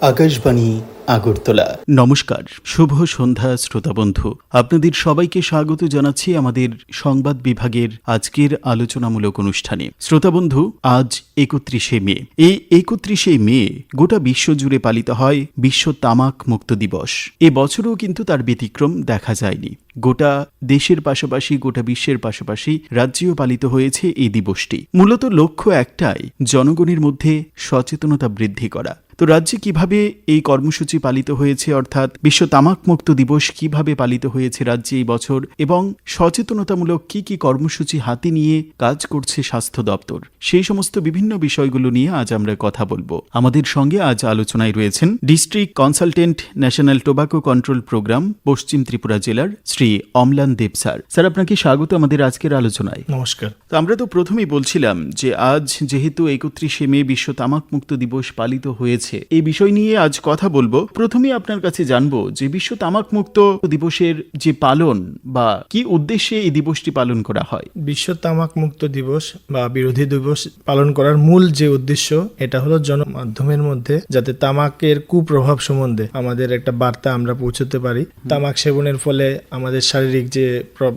আকাশবাণী, আগরতলা। নমস্কার, শুভ সন্ধ্যা শ্রোতা বন্ধু। আপনাদের সবাইকে স্বাগত জানাচ্ছি আমাদের সংবাদ বিভাগের আজকের আলোচনামূলক অনুষ্ঠানে। শ্রোতা বন্ধু, আজ একত্রিশে মে। এই একত্রিশে মে গোটা বিশ্ব জুড়ে পালিত হয় বিশ্ব তামাক মুক্ত দিবস। এ বছরও কিন্তু তার ব্যতিক্রম দেখা যায়নি। গোটা দেশের পাশাপাশি, গোটা বিশ্বের পাশাপাশি রাজ্যেও পালিত হয়েছে এই দিবসটি। মূলত লক্ষ্য একটাই, জনগণের মধ্যে সচেতনতা বৃদ্ধি করা। তো রাজ্যে কীভাবে এই কর্মসূচি পালিত হয়েছে অর্থাৎ বিশ্ব তামাক মুক্ত দিবস কীভাবে পালিত হয়েছে রাজ্যে এই বছর? এবং সচেতনতামূলক কি কি কর্মসূচি হাতে নিয়ে কাজ করছে স্বাস্থ্য দপ্তর? সেই সমস্ত বিভিন্ন বিষয়গুলো নিয়ে আজ আমরা কথা বলব। আমাদের সঙ্গে আজ আলোচনায় রয়েছেন district consultant national tobacco control programme পশ্চিম ত্রিপুরা জেলার শ্রী অমলান দেব স্যার। স্যার আপনাকে স্বাগত আমাদের আজকের আলোচনায়। নমস্কার। তো আমরা তো প্রথমেই বলছিলাম যে আজ যেহেতু একত্রিশে মে বিশ্ব তামাক মুক্ত দিবস পালিত হয়েছে এই বিষয় নিয়ে আজ কথা বলব। প্রথমেই আপনার কাছে জানব যে বিশ্ব তামাক মুক্ত দিবসের যে পালন বা কি উদ্দেশ্যে এই দিবসটি পালন করা হয়। বিশ্ব তামাক মুক্ত দিবস বা বিরোধী দিবস পালন করার মূল যে উদ্দেশ্য এটা হলো জনমাধ্যমের মধ্যে যাতে তামাকের কুপ্রভাব সম্বন্ধে আমাদের একটা বার্তা আমরা পৌঁছতে পারি। তামাক সেবনের ফলে আমাদের শারীরিক যে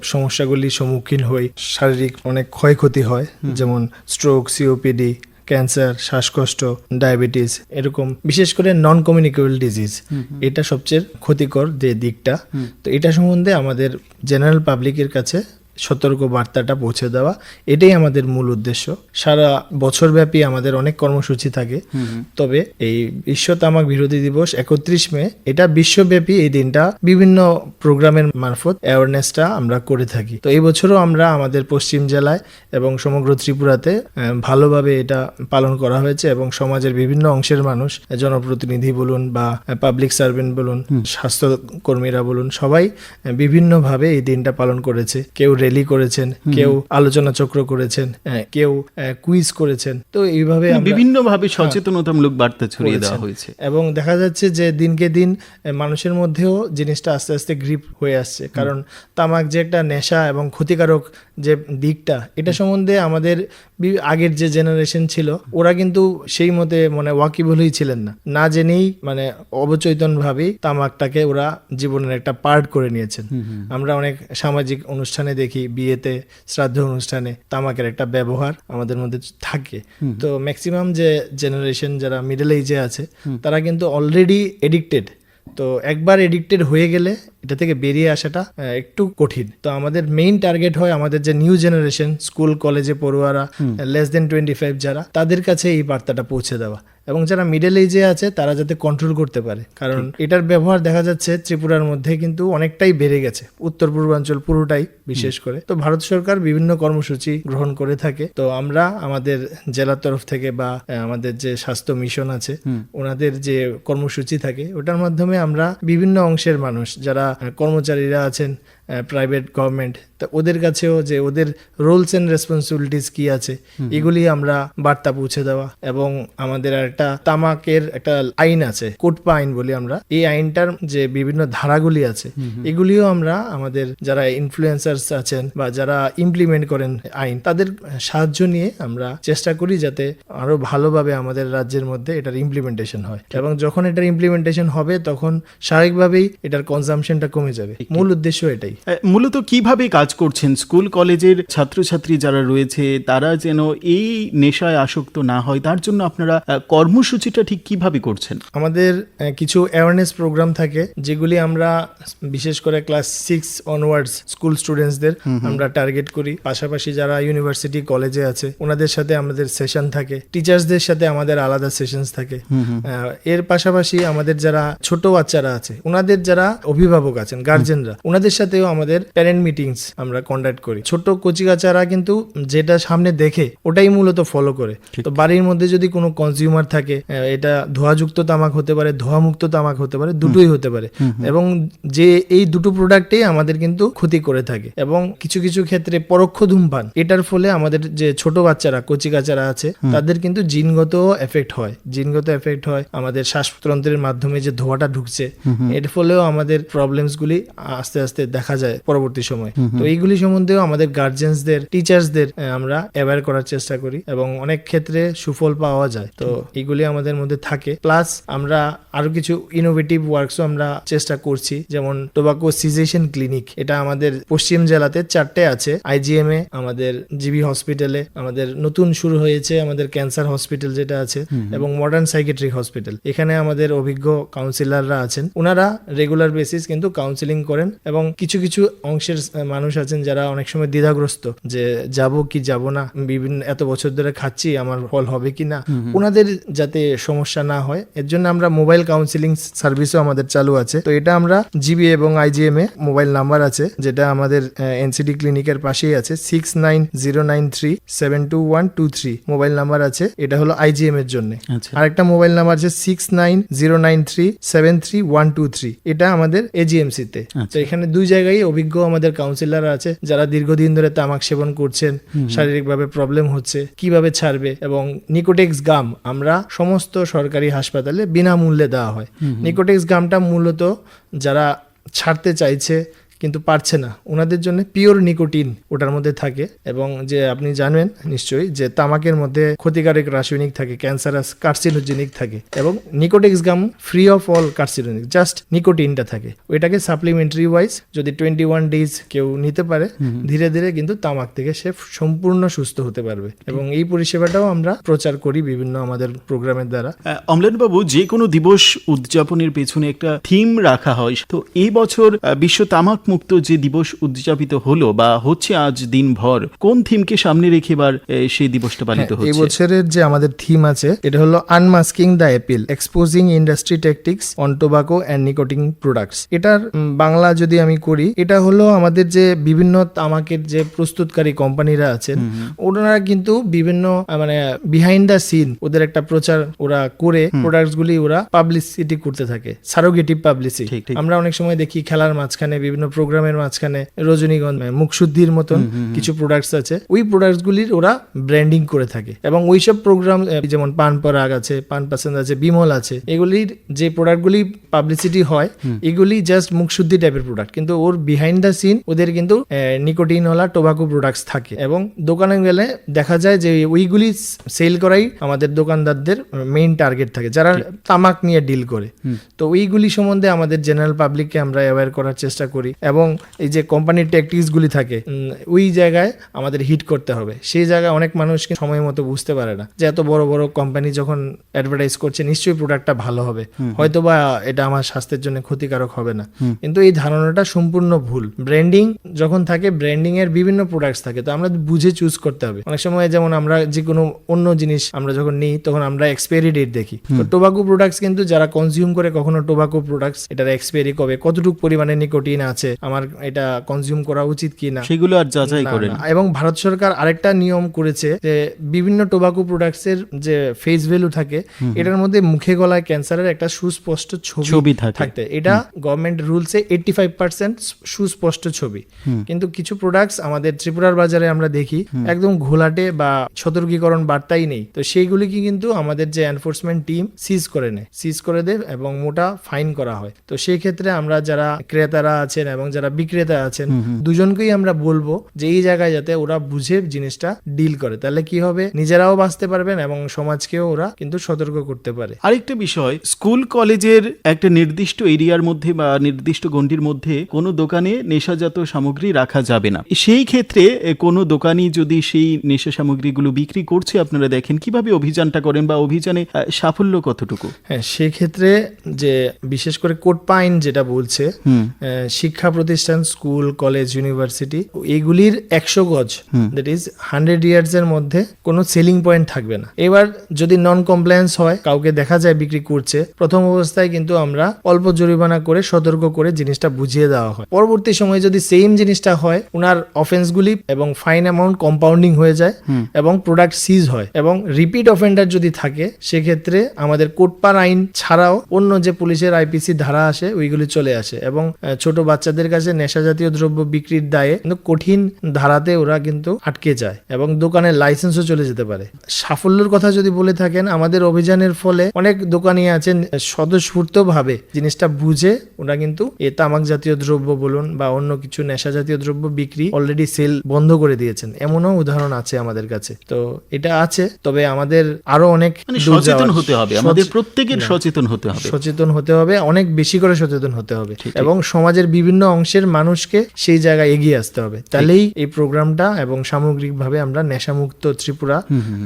সমস্যাগুলির সম্মুখীন হই শারীরিক অনেক ক্ষয়ক্ষতি হয় যেমন স্ট্রোক সিওপিডি ক্যান্সার শ্বাসকষ্ট ডায়াবেটিস এরকম বিশেষ করে নন কমিউনিকেবল ডিজিজ এটা সবচেয়ে ক্ষতিকর যে দিকটা। তো এটা সম্বন্ধে আমাদের জেনারেল পাবলিকের কাছে সতর্ক বার্তাটা পৌঁছে দেওয়া এটাই আমাদের মূল উদ্দেশ্য। সারা বছরব্যাপী আমাদের অনেক কর্মসূচি থাকে। তবে এই বিশ্ব তামাক বিরোধী দিবস একত্রিশ মে এটা বিশ্বব্যাপী এই দিনটা বিভিন্ন প্রোগ্রামের মারফত অ্যাওয়ারনেসটা আমরা করে থাকি। তো এই বছরও আমরা আমাদের পশ্চিম জেলায় এবং সমগ্র ত্রিপুরাতে ভালোভাবে এটা পালন করা হয়েছে এবং সমাজের বিভিন্ন অংশের মানুষ জনপ্রতিনিধি বলুন বা পাবলিক সার্ভেন্ট বলুন স্বাস্থ্যকর্মীরা বলুন সবাই বিভিন্নভাবে এই দিনটা পালন করেছে। কেউ র্যালি করেছেন কেউ আলোচনা চক্র করেছেন কেউ কুইজ করেছেন। তো এইভাবে আমরা- বিভিন্নভাবে সচেতনতামূলক বার্তা ছড়িয়ে দেওয়া হয়েছে। এবং দেখা যাচ্ছে যে দিনকে দিন মানুষের মধ্যেও জিনিসটা আস্তে আস্তে গ্রিপ হয়ে আসছে। কারণ তামাক যে একটা নেশা এবং ক্ষতিকারক যে দিকটা এটা সম্বন্ধে আমাদের আগের যে জেনারেশন ছিল ওরা কিন্তু সেই মতে মানে ওয়াকিবলই ছিলেন না। না জেনেই মানে অবচেতন ভাবেই তামাকটাকে ওরা জীবনের একটা পার্ট করে নিয়েছেন। আমরা অনেক সামাজিক অনুষ্ঠানে দেখি বিয়েতে শ্রাদ্ধ অনুষ্ঠানে তামাকের একটা ব্যবহার আমাদের মধ্যে থাকে। তো ম্যাক্সিমাম যে জেনারেশন যারা মিডল এজে আছে তারা কিন্তু অলরেডি এডিক্টেড তো একবার এডিক্টেড হয়ে গেলে এটা থেকে বেরিয়ে আসাটা একটু কঠিন। তো আমাদের মেইন টার্গেট হয় আমাদের যে নিউ জেনারেশন স্কুল কলেজে পড়ুয়ারা লেস দেন টোয়েন্টি ফাইভ যারা তাদের কাছে এই বার্তাটা পৌঁছে দেওয়া। এবং যারা মিডল এজে আছে তারা যাতে কন্ট্রোল করতে পারে। কারণ এটার ব্যবহার দেখা যাচ্ছে ত্রিপুরার মধ্যে কিন্তু অনেকটাই বেড়ে গেছে। উত্তর পূর্বাঞ্চল পুরোটাই বিশেষ করে। তো ভারত সরকার বিভিন্ন কর্মসূচি গ্রহণ করে থাকে। তো আমরা আমাদের জেলার তরফ থেকে বা আমাদের যে স্বাস্থ্য মিশন আছে ওনাদের যে কর্মসূচি থাকে ওটার মাধ্যমে আমরা বিভিন্ন অংশের মানুষ যারা কর্মচারীরা আছেন। প্রাইভেট গভর্নমেন্ট তা ওদের কাছেও যে ওদের রোলস অ্যান্ড রেসপন্সিবিলিটিস কি আছে এগুলি আমরা বার্তা পৌঁছে দেওয়া এবং আমাদের একটা তামাকের একটা আইন আছে কোটপা আইন বলি আমরা। এই আইনটার যে বিভিন্ন ধারাগুলি আছে এগুলিও আমরা আমাদের যারা ইনফ্লুয়েন্সার্স আছেন বা যারা ইমপ্লিমেন্ট করেন আইন তাদের সাহায্য নিয়ে আমরা চেষ্টা করি যাতে আরও ভালোভাবে আমাদের রাজ্যের মধ্যে এটার ইমপ্লিমেন্টেশন হয়। এবং যখন এটার ইমপ্লিমেন্টেশন হবে তখন স্বাভাবিকভাবেই এটার কনজামশনটা কমে যাবে। মূল উদ্দেশ্য এটাই। মূলত কীভাবে কাজ করছেন? স্কুল কলেজের ছাত্রছাত্রী যারা রয়েছে তারা যেন এই নেশায় আসক্ত না হয় তার জন্য আপনারা কর্মসূচিটা ঠিক কীভাবে করছেন? আমাদের কিছু অ্যাওয়ারনেস প্রোগ্রাম থাকে যেগুলি আমরা বিশেষ করে ক্লাস সিক্স অনওয়ার্ডস স্কুল স্টুডেন্টসদের আমরা টার্গেট করি। পাশাপাশি যারা ইউনিভার্সিটি কলেজে আছে ওনাদের সাথে আমাদের সেশন থাকে। টিচার্সদের সাথে আমাদের আলাদা সেশনস থাকে। এর পাশাপাশি আমাদের যারা ছোট বাচ্চারা আছে ওনাদের যারা অভিভাবক আছেন গার্জেনরা ওনাদের সাথেও আমাদের প্যারেন্ট মিটিংস আমরা কন্ডাক্ট করি। ছোট কচিকাচারা কিন্তু যেটা সামনে দেখে ওটাই মূলত ফলো করে। তো বাড়ির মধ্যে যদি কোনো কনজিউমার থাকে এটা ধোঁয়াযুক্ত তামাক হতে পারে ধোঁয়ামুক্ত তামাক হতে পারে দুটোই হতে পারে। এবং যে এই দুটো প্রোডাক্টেই আমাদের কিন্তু ক্ষতি করে থাকে। এবং কিছু কিছু ক্ষেত্রে পরোক্ষ ধূমপান এটার ফলে আমাদের যে ছোট বাচ্চারা কচিকাচারা আছে তাদের কিন্তু জিনগত এফেক্ট হয়। জিনগত এফেক্ট হয় আমাদের শ্বাসতন্ত্রের মাধ্যমে যে ধোঁয়াটা ঢুকছে এর ফলেও আমাদের প্রবলেমস গুলি আস্তে আস্তে দেখা দেখা যায় পরবর্তী সময়। তো এইগুলি সম্বন্ধেও আমাদের গার্জেন্সদের টিচার্সদের আমরা অ্যাওয়্যার করার চেষ্টা করি এবং অনেক ক্ষেত্রে সুফল পাওয়া যায়। তো এইগুলি আমাদের মধ্যে থাকে। প্লাস আমরা আরও কিছু ইনোভেটিভ ওয়ার্কসও আমরা চেষ্টা করছি। যেমন টোবাকো সিজেশন ক্লিনিক এটা আমাদের পশ্চিম জেলাতে চারটে আছে। আইজিএম এ আমাদের জিবি হসপিটালে আমাদের নতুন শুরু হয়েছে আমাদের ক্যান্সার হসপিটাল যেটা আছে এবং মডার্ন সাইকেট্রিক হসপিটাল এখানে আমাদের অভিজ্ঞ কাউন্সিলররা আছেন। ওনারা রেগুলার বেসিস কিন্তু কাউন্সিলিং করেন এবং কিছু কিছু অংশের মানুষ আছেন যারা অনেক সময় দ্বিধাগ্রস্ত যে যাব কি যাব না বিভিন্ন এত বছর ধরে খাচ্ছি আমার ফল হবে কি না। ওনাদের যাতে সমস্যা না হয় এর জন্য আমরা মোবাইল কাউন্সিলিং সার্ভিসও আমাদের চালু আছে। তো এটা আমরা জিবি এবং আইজিএম এ মোবাইল নাম্বার আছে যেটা আমাদের এনসিডি ক্লিনিকের পাশেই আছে six nine zero nine three seven two one two three mobile number আছে এটা হলো আইজিএম এর জন্য। আচ্ছা। আরেকটা মোবাইল নাম্বার আছে six nine zero nine three seven three one two three এটা আমাদের এজিএমসি তে। আচ্ছা। তো এখানে দুই জায়গায় অভিজ্ঞ আমাদের কাউন্সিলার আছে যারা দীর্ঘদিন ধরে তামাক সেবন করছেন শারীরিকভাবে প্রবলেম হচ্ছে কীভাবে ছাড়বে এবং নিকোটেক্স গাম আমরা সমস্ত সরকারি হাসপাতালে বিনামূল্যে দেওয়া হয়। নিকোটেক্স গামটা মূলত যারা ছাড়তে চাইছে কিন্তু পারছে না। ওনাদের জন্য পিওর নিকোটিন ওটার মধ্যে থাকে এবং যে আপনি জানেন নিশ্চয়ই যে তামাকের মধ্যে ক্ষতিকারক রাসায়নিক থাকে ক্যান্সারাস কার্সিনোজেনিক থাকে এবং Nicotex gum free of all carcinogenic just নিকোটিনটা থাকে। ওইটাকে সাপ্লিমেন্টারি ওয়াইজ যদি টোয়েন্টি ওয়ান ডেজ কেউ নিতে পারে ধীরে ধীরে কিন্তু তামাক থেকে সে সম্পূর্ণ সুস্থ হতে পারবে এবং এই পরিষেবাটাও আমরা প্রচার করি বিভিন্ন আমাদের প্রোগ্রামের দ্বারা। আহ, অম্লানবাবু যে কোনো দিবস উদযাপনের পেছনে একটা থিম রাখা হয়। তো এই বছর বিশ্ব তামাক মুক্ত যে দিবস উদযাপিত হলো বা হচ্ছে আজ দিনভর কোন থিমকে সামনে রেখে এবার সেই দিবসটা পালিত হ্যাঁ, এই হচ্ছে? বছরের যে আমাদের থিম আছে এটা হলো unmasking the appeal exposing industry tactics on tobacco and nicotine products এটার বাংলা যদি আমি করি এটা হলো আমাদের যে বিভিন্ন তামাকের যে প্রস্তুতকারী কোম্পানিরা আছেন ওনারা কিন্তু বিভিন্ন মানে বিহাইন্ড দ্য সিন ওদের একটা প্রচার ওরা করে প্রোডাক্টস গুলি ওরা পাবলিসিটি করতে থাকে সারোগেটিভ পাবলিসিটি। আমরা অনেক সময় দেখি খেলার মাঝখানে বিভিন্ন প্রোগ্রামের মাঝখানে রজনীগন্ধা মুখশুদ্ধির মতন কিছু প্রোডাক্টস আছে। ওই প্রোডাক্টস গুলির ওরা ব্র্যান্ডিং করে থাকে। এবং ওইসব প্রোগ্রাম যেমন পান পরাগ আছে পান পাসেন্দ আছে বিমল আছে এগুলির যে প্রোডাক্টগুলি পাবলিসিটি হয় এগুলি জাস্ট মুখশুদ্ধি টাইপের প্রোডাক্ট কিন্তু ওর বিহাইন্ড দ্য সিন ওদের কিন্তু নিকোটিন ওলা টোবাকো প্রোডাক্টস থাকে। এবং দোকানে গেলে দেখা যায় যে ওইগুলি সেল করাই আমাদের দোকানদারদের মেইন টার্গেট থাকে যারা তামাক নিয়ে ডিল করে। তো ওইগুলি সম্বন্ধে আমাদের জেনারেল পাবলিককে আমরা অ্যাওয়্যার করার চেষ্টা করি। এবং এই যে কোম্পানির ট্যাকটিক্স গুলি থাকে ওই জায়গায় আমাদের হিট করতে হবে। সেই জায়গায় অনেক মানুষ কিন্তু সময় মতো বুঝতে পারে না যে এত বড় বড় কোম্পানি যখন অ্যাডভার্টাইজ করছে নিশ্চয়ই প্রোডাক্টটা ভালো হবে। হয়তো বা এটা আমার স্বাস্থ্যের জন্য ক্ষতিকারক হবে না। কিন্তু এই ধারণাটা সম্পূর্ণ ভুল। ব্র্যান্ডিং যখন থাকে ব্র্যান্ডিং এর বিভিন্ন প্রোডাক্টস থাকে তো আমরা বুঝে চুজ করতে হবে। অনেক সময় যেমন আমরা যে কোনো অন্য জিনিস আমরা যখন নিই তখন আমরা এক্সপায়ারি ডেট দেখি। তো টোবাকো প্রোডাক্টস কিন্তু যারা কনজিউম করে কখনো টোবাকো প্রোডাক্টস এটার এক্সপায়ারি কবে কতটুকু পরিমাণে নিকোটিন আছে আমার এটা কনজিউম করা উচিত কি না সেগুলো আর যাচাই করেন। এবং ভারত সরকার আরেকটা নিয়ম করেছে যে বিভিন্ন টোবাকো প্রোডাক্টস এর যে ফেস ভ্যালু থাকে এটার মধ্যে মুখে গলায় ক্যান্সারের একটা সুস্পষ্ট ছবি ছবি থাকতে। এটা গভর্নমেন্ট রুলসে এইটটি ফাইভ পার্সেন্ট সুস্পষ্ট ছবি। কিন্তু কিছু প্রোডাক্টস আমাদের ত্রিপুরার বাজারে আমরা দেখি একদম ঘোলাটে বা সতর্কীকরণ বার্তাই নেই। তো সেইগুলিকে কিন্তু আমাদের যে এনফোর্সমেন্ট টিম সিজ করে নেয়। সিজ করে দেয় এবং মোটা ফাইন করা হয়। তো সেই ক্ষেত্রে আমরা যারা ক্রেতারা আছেন এবং যারা বিক্রেতা আছেন দুজনকেই আমরা বলব যে এই জায়গায় যাতে ওরা বুঝে জিনিসটা ডিল করে। তাহলে কি হবে? নিজেরাও বাঁচতে পারবেন এবং সমাজকেও ওরা কিন্তু সতর্ক করতে পারে। আরেকটা বিষয় স্কুল কলেজের একটা নির্দিষ্ট এরিয়ার মধ্যে বা নির্দিষ্ট গণ্ডির মধ্যে কোনো দোকানে নেশাজাত সামগ্রী রাখা যাবে না। সেই ক্ষেত্রে কোনো দোকানি যদি সেই নেশা সামগ্রীগুলো বিক্রি করছে আপনারা দেখেন কীভাবে অভিযানটা করেন বা অভিযানে সাফল্য কতটুকু? হ্যাঁ সেক্ষেত্রে যে বিশেষ করে কোটপা আইন যেটা বলছে হুম। শিক্ষা প্রতিষ্ঠান স্কুল কলেজ ইউনিভার্সিটি এইগুলির একশো গজ দ্যাট ইজ হান্ড্রেড ইয়ার্স এর মধ্যে কোনো সেলিং পয়েন্ট থাকবে না। এবার যদি নন কমপ্লায়েন্স হয় কাউকে দেখা যায় বিক্রি করছে প্রথম অবস্থায় কিন্তু আমরা অল্প জরিমানা করে সতর্ক করে জিনিসটা বুঝিয়ে দেওয়া হয়। পরবর্তী সময়ে যদি সেম জিনিসটা হয় ওনার অফেন্সগুলি এবং ফাইন অ্যামাউন্ট কম্পাউন্ডিং হয়ে যায় এবং প্রোডাক্ট সিজ হয় এবং রিপিট অফেন্ডার যদি থাকে সেক্ষেত্রে আমাদের কোটপার আইন ছাড়াও অন্য যে পুলিশের আইপিসি ধারা আসে ওইগুলি চলে আসে এবং ছোট বাচ্চাদের আমাদের কাছে নেশা জাতীয় দ্রব্য বিক্রির দায়ে কিন্তু কঠিন ধারাতে ওরা কিন্তু আটকে যায় এবং দোকানের লাইসেন্সও চলে যেতে পারে। সাফল্যের কথা যদি বলে থাকেন আমাদের অভিযানের ফলে অনেক দোকানি আছেন স্বতঃস্ফূর্ত ভাবে জিনিসটা বুঝে ওরা কিন্তু এ তামাক জাতীয় দ্রব্য বলুন বা অন্য কিছু নেশা জাতীয় দ্রব্য বিক্রি অলরেডি সেল বন্ধ করে দিয়েছেন। এমনও উদাহরণ আছে আমাদের কাছে। তো এটা আছে তবে আমাদের আরও অনেক মানে সচেতন হতে হবে আমাদের প্রত্যেকের সচেতন হতে হবে। সচেতন হতে হবে অনেক বেশি করে সচেতন হতে হবে এবং সমাজের বিভিন্ন অংশের মানুষকে সেই জায়গায় এগিয়ে আসতে হবে। তাহলেই এই প্রোগ্রামটা এবং সামগ্রিকভাবে আমরা নেশামুক্ত ত্রিপুরা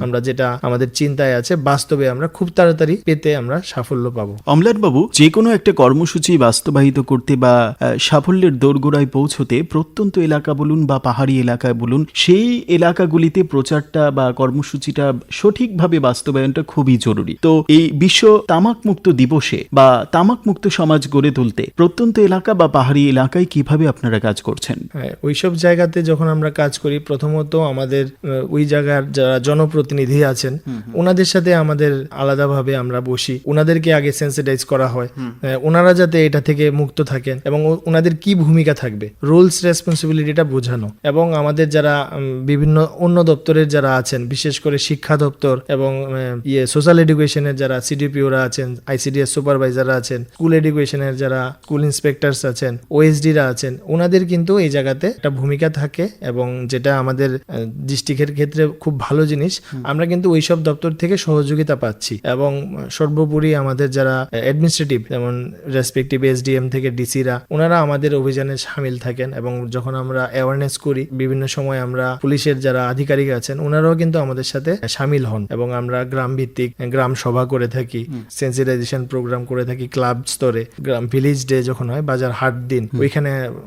আমরা যেটা আমাদের চিন্তায় আছে বাস্তবে আমরা খুব তাড়াতাড়ি পেতে আমরা সাফল্য পাবো। অমলানবাবু যে কোনো একটা কর্মসূচি বাস্তবায়িত করতে বা সাফল্যের দোরগোড়ায় পৌঁছতে প্রত্যন্ত এলাকা বলুন বা পাহাড়ি এলাকায় বলুন সেই এলাকাগুলিতে প্রচারটা বা কর্মসূচিটা সঠিকভাবে বাস্তবায়নটা খুবই জরুরি। তো এই বিশ্ব তামাক মুক্ত দিবসে বা তামাক মুক্ত সমাজ গড়ে তুলতে প্রত্যন্ত এলাকা বা পাহাড়ি এলাকায় কীভাবে আপনারা কাজ করছেন? হ্যাঁ ওইসব জায়গাতে যখন আমরা কাজ করি প্রথমত আমাদের ওই জায়গার যারা জনপ্রতিনিধি আছেন ওনাদের সাথে আমাদের আলাদাভাবে আমরা বসি। ওনাদেরকে আগে সেন্সিটাইজ করা হয়। ওনারা যাতে এটা থেকে মুক্ত থাকেন এবং ওনাদের কি ভূমিকা থাকবে? রোলস রেসপন্সিবিলিটিটা বোঝানো। এবং আমাদের যারা বিভিন্ন অন্য দপ্তরের যারা আছেন বিশেষ করে শিক্ষা দপ্তর এবং ইয়ে সোশ্যাল এডুকেশনের যারা সিডিপিওরা আছেন আইসিডিএস সুপারভাইজাররা আছেন স্কুল এডুকেশনের যারা স্কুল ইন্সপেক্টরস আছেন ওএসডিরা আছেন ওনাদের কিন্তু এই জায়গাতে একটা ভূমিকা থাকে এবং যেটা আমাদের ডিস্ট্রিক্টের ক্ষেত্রে খুব ভালো জিনিস। আমরা কিন্তু ওইসব দপ্তর থেকে সহযোগিতা পাচ্ছি এবং সর্বোপরি আমাদের যারা অ্যাডমিনিস্ট্রেটিভ যেমন রেসপেক্টিভ এসডিএম থেকে ডিসিরা ওনারা আমাদের অভিযানে সামিল থাকেন এবং যখন আমরা অ্যাওয়ারনেস করি বিভিন্ন সময় আমরা পুলিশের যারা আধিকারিক আছেন ওনারাও কিন্তু আমাদের সাথে সামিল হন এবং আমরা গ্রাম ভিত্তিক গ্রাম সভা করে থাকি সেন্সিটাইজেশন প্রোগ্রাম করে থাকি ক্লাব স্তরে। গ্রাম ভিলেজ ডে যখন হয় বাজার হাট দিন ওইখানে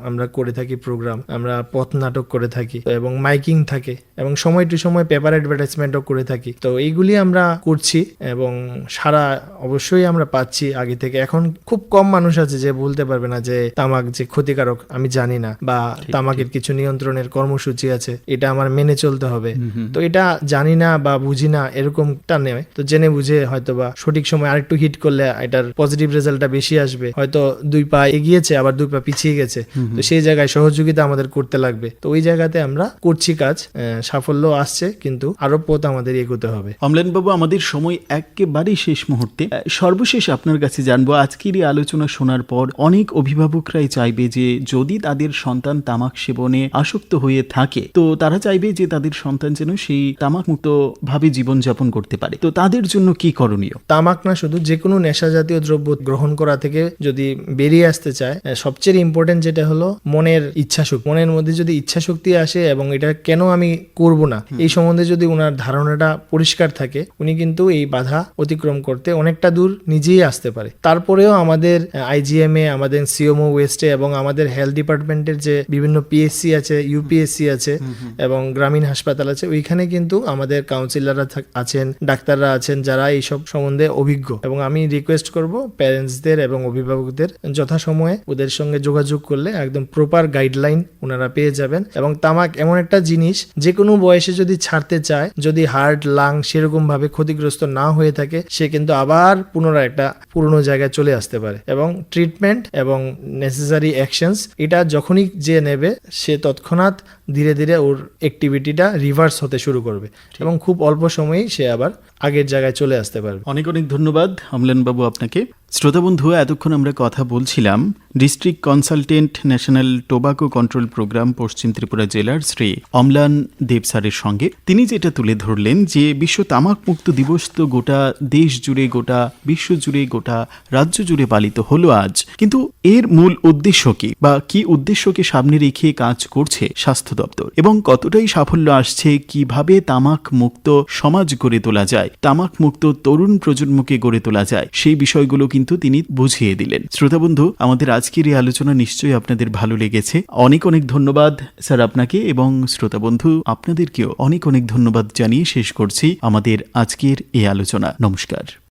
আমরা করে থাকি প্রোগ্রাম আমরা পথ নাটক করে থাকি এবং মাইকিং থাকে এবং সময় টু সময় পেপার অ্যাডভার্টাইজমেন্টও করে থাকি। তো এইগুলি আমরা করছি এবং সারা অবশ্যই আমরা পাচ্ছি আগে থেকে। এখন খুব কম মানুষ আছে যে বলতে পারবে না যে তামাক যে ক্ষতিকারক আমি জানি না বা তামাকের কিছু নিয়ন্ত্রণের কর্মসূচি আছে এটা আমার মেনে চলতে হবে। তো এটা জানি না বা বুঝি না এরকমটা নয়। তো জেনে বুঝে হয়তো বা সঠিক সময় আরেকটু হিট করলে এটার পজিটিভ রেজাল্টটা বেশি আসবে। হয়তো দুই পা এগিয়েছে আবার দুই পা পিছিয়ে গেছে তো সেই জায়গায় সহযোগিতা আমাদের করতে লাগবে। তো ওই জায়গাতে আমরা করছি কাজ সাফল্য আসছে কিন্তু আরও পথ আমাদের এগোতে হবে। অমলানবাবু আমাদের সময় একেবারেই শেষ মুহূর্তে। সর্বশেষ আপনার কাছে জানব আজকের এই আলোচনা শোনার পর অনেক অভিভাবকরাই চাইবে যে যদি তাদের সন্তান তামাক সেবনে আসক্ত হয়ে থাকে তো তারা চাইবে যে তাদের সন্তান যেন সেই তামাক মুক্ত ভাবে জীবনযাপন করতে পারে। তো তাদের জন্য কি করণীয়? তামাক না শুধু যে কোনো নেশা জাতীয় দ্রব্য গ্রহণ করা থেকে যদি বেরিয়ে আসতে চায় সবচেয়ে ইম্পর্টেন্ট যেটা হলো মনের ইচ্ছা শক্তি মনের মধ্যে যদি ইচ্ছা শক্তি আসে এবং এটা কেন আমি করব না এই সম্বন্ধে যদি ওনার ধারণাটা পরিষ্কার থাকে উনি কিন্তু এই বাধা অতিক্রম করতে অনেকটা দূর নিজেই আসতে পারে। তারপরেও আমাদের আইজিএম এ আমাদের সিওমো ওয়েস্টে এবং আমাদের হেলথ ডিপার্টমেন্টের যে বিভিন্ন পিএসসি আছে ইউপিএসসি আছে এবং গ্রামীণ হাসপাতাল আছে ওইখানে কিন্তু আমাদের কাউন্সিলররা আছেন ডাক্তাররা আছেন যারা এইসব সম্বন্ধে অভিজ্ঞ। এবং আমি রিকোয়েস্ট করব প্যারেন্টসদের এবং অভিভাবকদের যথাসময়ে ওদের সঙ্গে যোগাযোগ করলে একদম প্রপার গাইডলাইন ওনারা পেয়ে যাবেন। এবং তামাক এমন একটা জিনিস যে কোনো বয়সে যদি ছাড়তে চায়, যদি হার্ট লাং সেরকম ভাবে ক্ষতিগ্রস্ত না হয়ে থাকে, সে কিন্তু আবার পুনরায় একটা পুরনো জায়গায় চলে আসতে পারে। এবং ট্রিটমেন্ট এবং নেসেসারি অ্যাকশনস এটা যখনই যে নেবে, সে তৎক্ষণাৎ ধীরে ধীরে ওর অ্যাক্টিভিটিটা রিভার্স হতে শুরু করবে। এবং খুব অল্প সময়েই সে আবার আগের জায়গায় চলে আসতে পারবে। অনেক অনেক ধন্যবাদ অমলেন বাবু আপনাকে। শ্রোতা বন্ধু এতক্ষণ আমরা কথা বলছিলাম district consultant national tobacco control programme পশ্চিম ত্রিপুরা জেলার শ্রী অমলান দেব স্যারের সঙ্গে। তিনি যেটা তুলে ধরলেন যে বিশ্ব তামাক মুক্ত দিবস তো গোটা দেশ জুড়ে, গোটা বিশ্ব জুড়ে, গোটা রাজ্য জুড়ে পালিত হলো আজ। কিন্তু এর মূল উদ্দেশ্য কি বা কি উদ্দেশ্যকে সামনে রেখে কাজ করছে স্বাস্থ্য দপ্তর? এবং কতটাই সাফল্য আসছে, কীভাবে তামাক মুক্ত সমাজ গড়ে তোলা যায়, তামাক মুক্ত তরুণ প্রজন্মকে গড়ে তোলা যায়, সেই বিষয়গুলো কিন্তু তিনি বুঝিয়ে দিলেন। শ্রোতা বন্ধু, আমাদের আজকের এই আলোচনা নিশ্চয়ই আপনাদের ভালো লেগেছে। অনেক অনেক ধন্যবাদ স্যার আপনাকে এবং শ্রোতা বন্ধু, আপনাদেরকেও অনেক অনেক ধন্যবাদ জানিয়ে শেষ করছি আমাদের আজকের এই আলোচনা। নমস্কার।